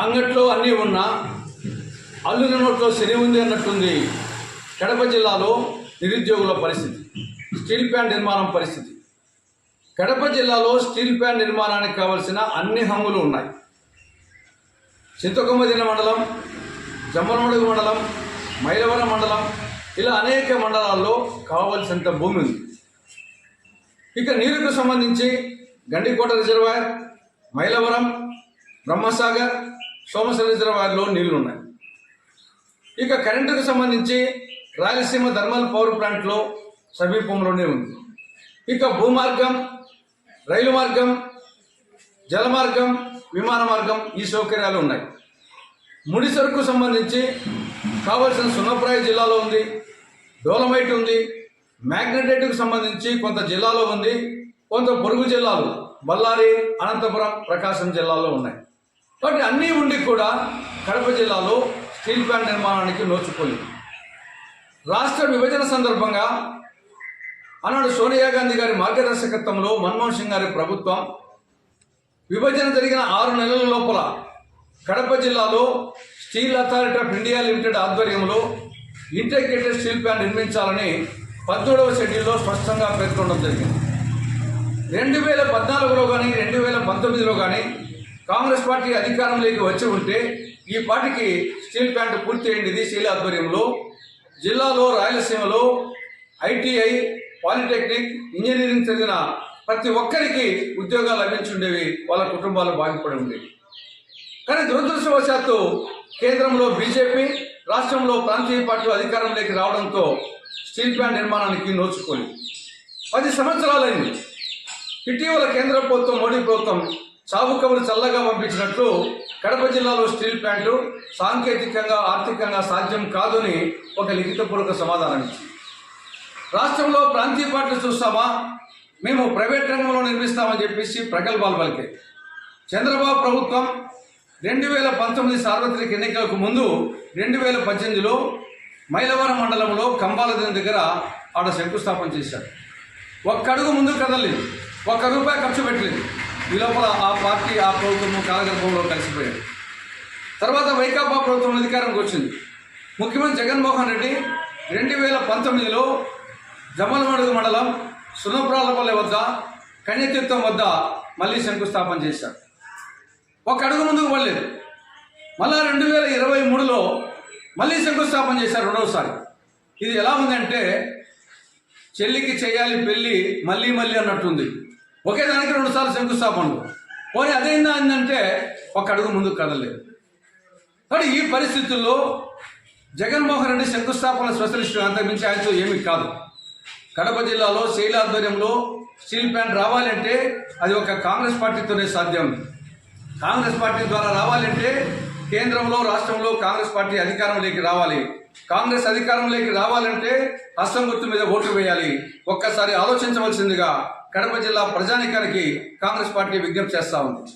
అంగట్లో అన్నీ ఉన్నా అల్లుని నోట్లో శని ఉంది అన్నట్టుంది. కడప జిల్లాలో నిరుద్యోగుల పరిస్థితి స్టీల్ ప్లాంట్ నిర్మాణం పరిస్థితి. కడప జిల్లాలో స్టీల్ ప్లాంట్ నిర్మాణానికి కావలసిన అన్ని హంగులు ఉన్నాయి. చింతకొమ్మదిన మండలం జమ్మలమడుగు మండలం మైలవరం మండలం ఇలా అనేక మండలాల్లో కావలసినంత భూమి ఉంది. ఇక నీరుకు సంబంధించి గండికోట రిజర్వాయర్ మైలవరం బ్రహ్మసాగర్ సోమశిల వారిలో నీళ్ళు ఉన్నాయి ఇక కరెంటుకు సంబంధించి రాయలసీమ థర్మల్ పవర్ ప్లాంట్లో సమీపంలోనే ఉంది. ఇక భూమార్గం రైలు మార్గం జల మార్గం విమాన మార్గం ఈ సౌకర్యాలు ఉన్నాయి. ముడి సరుకు సంబంధించి కావలసిన సున్నప్రాయ జిల్లాలో ఉంది డోలమైట్ ఉంది మ్యాగ్నెటైట్కు సంబంధించి కొంత జిల్లాలో ఉంది కొంత పొరుగు జిల్లాలు బళ్ళారి అనంతపురం ప్రకాశం జిల్లాలో ఉన్నాయి. కాబట్టి అన్నీ ఉండి కూడా కడప జిల్లాలో స్టీల్ ప్లాంట్ నిర్మాణానికి నోచుకోలేదు. రాష్ట్ర విభజన సందర్భంగా ఆనాడు సోనియా గాంధీ గారి మార్గదర్శకత్వంలో మన్మోహన్ సింగ్ గారి ప్రభుత్వం విభజన జరిగిన ఆరు నెలల లోపల కడప జిల్లాలో Steel Authority of India Limited ఆధ్వర్యంలో ఇంటిగ్రేటెడ్ స్టీల్ ప్లాంట్ నిర్మించాలని పద్దెనిమిదవ షెడ్యూల్లో స్పష్టంగా పేర్కొనడం జరిగింది. రెండు వేల పద్నాలుగులో కానీ రెండు వేల పంతొమ్మిదిలో కానీ కాంగ్రెస్ పార్టీ అధికారంలోకి వచ్చి ఉంటే ఈ పార్టీకి స్టీల్ ప్లాంట్ పూర్తి అయింది స్టీల్ ఆధ్వర్యంలో. జిల్లాలో రాయలసీమలో ఐటీఐ పాలిటెక్నిక్ ఇంజనీరింగ్ చదివిన ప్రతి ఒక్కరికి ఉద్యోగాలు లభించుండేవి వాళ్ళ కుటుంబాలు బాగుపడి ఉండేవి. కానీ దురదృష్టవశాత్తు కేంద్రంలో బీజేపీ రాష్ట్రంలో ప్రాంతీయ పార్టీలు అధికారంలోకి రావడంతో స్టీల్ ప్లాంట్ నిర్మాణానికి నోచుకోలేదు. పది సంవత్సరాలైంది. ఇటీవల కేంద్ర ప్రభుత్వం మోడీ ప్రభుత్వం చావు కబురు చల్లగా పంపించినట్లు కడప జిల్లాలో స్టీల్ ప్లాంట్లు సాంకేతికంగా ఆర్థికంగా సాధ్యం కాదని ఒక లిఖితపూర్వక సమాధానం ఇచ్చింది. రాష్ట్రంలో ప్రాంతీయ పార్టీలు చూస్తామా? మేము ప్రైవేట్ రంగంలో నిర్మిస్తామని చెప్పేసి ప్రగల్భాలు పలికే చంద్రబాబు ప్రభుత్వం రెండు వేల పంతొమ్మిది సార్వత్రిక ఎన్నికలకు ముందు రెండు వేల పద్దెనిమిదిలో మైలవరం మండలంలో కంబాలదిన దగ్గర ఆడ శంకుస్థాపన చేశారు. ఒక్క అడుగు ముందు కదలేదు ఒక్క రూపాయి ఖర్చు పెట్టలేదు. ఈ లోపల ఆ పార్టీ ఆ ప్రభుత్వం కాలగర్భంలో కలిసిపోయాడు. తర్వాత వైకాపా ప్రభుత్వం అధికారంకి వచ్చింది. ముఖ్యమంత్రి జగన్మోహన్ రెడ్డి రెండు వేల పంతొమ్మిదిలో జమలమడుగు మండలం సునప్రాలపల్లి వద్ద కన్యతీర్థం వద్ద మళ్ళీ శంకుస్థాపన చేశారు. ఒక అడుగు ముందుకు పడలేదు. మళ్ళా రెండు వేల ఇరవై మూడులో మళ్ళీ శంకుస్థాపన చేశారు రెండవసారి ఇది ఎలా ఉందంటే చెల్లికి చేయాలి పెళ్ళి మళ్ళీ మళ్ళీ అన్నట్టుంది. ఒకే దానికి రెండుసార్లు శంకుస్థాపనలు. పోనీ అదేందా అందంటే ఒక అడుగు ముందుకు కదలేదు కానీ ఈ పరిస్థితుల్లో జగన్మోహన్ రెడ్డి శంకుస్థాపన స్పెషలిస్ట్ అంతకుమించి ఆయనతో ఏమీ కాదు. కడప జిల్లాలో శైల ఆధ్వర్యంలో స్టీల్ ప్లాంట్ రావాలంటే అది ఒక కాంగ్రెస్ పార్టీతోనే సాధ్యం. కాంగ్రెస్ పార్టీ ద్వారా రావాలంటే కేంద్రంలో రాష్ట్రంలో కాంగ్రెస్ పార్టీ అధికారంలోకి రావాలి. కాంగ్రెస్ అధికారంలోకి రావాలంటే హస్తం గుర్తు మీద ఓట్లు వేయాలి. ఒక్కసారి ఆలోచించవలసిందిగా కడప జిల్లా ప్రజానికానికి కాంగ్రెస్ పార్టీ విజ్ఞప్తి చేస్తా ఉంది.